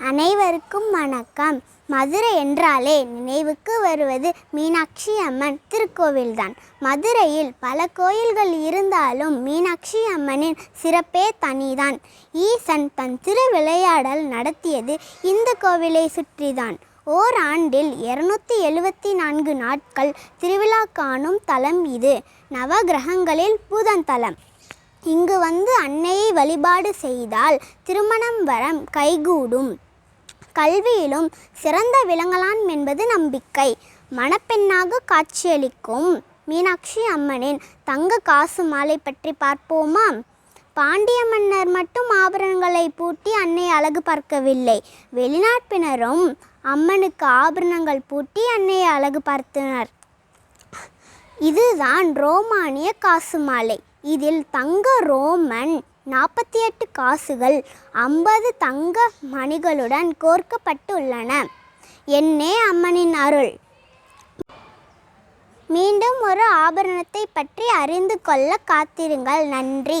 அனைவருக்கும் வணக்கம். மதுரை என்றாலே நினைவுக்கு வருவது மீனாட்சி அம்மன் திருக்கோவில்தான். மதுரையில் பல கோயில்கள் இருந்தாலும் மீனாட்சி அம்மனின் சிறப்பே தனிதான். ஈசன் தன் திருவிளையாடல் நடத்தியது இந்த கோவிலை சுற்றிதான். ஓராண்டில் இருநூத்தி எழுவத்தி நான்கு நாட்கள் திருவிழா காணும் தலம் இது. நவகிரகங்களில் புதன் தலம் இங்கு வந்து அன் வழிபாடு செய்தால் திருமணம் வரம் கைகூடும். கல்வியிலும் சிறந்த விளங்கலாம் என்பது நம்பிக்கை. மணப்பெண்ணாக காட்சியளிக்கும் மீனாட்சி அம்மனின் தங்க காசு மாலை பற்றி பார்ப்போமா? பாண்டிய மன்னர் மட்டும் ஆபரணங்களை பூட்டி அன்னை அழகு பார்க்கவில்லை. வெளிநாட்டினரும் அம்மனுக்கு ஆபரணங்கள் பூட்டி அன்னையை அழகு பார்த்தனர். இதுதான் ரோமானிய காசு மாலை. இதில் தங்க ரோமன் நாற்பத்தி எட்டு காசுகள் ஐம்பது தங்க மணிகளுடன் கோர்க்கப்பட்டுள்ளன. என்னே அம்மனின் அருள். மீண்டும் ஒரு ஆபரணத்தை பற்றி அறிந்து கொள்ள காத்திருங்கள். நன்றி.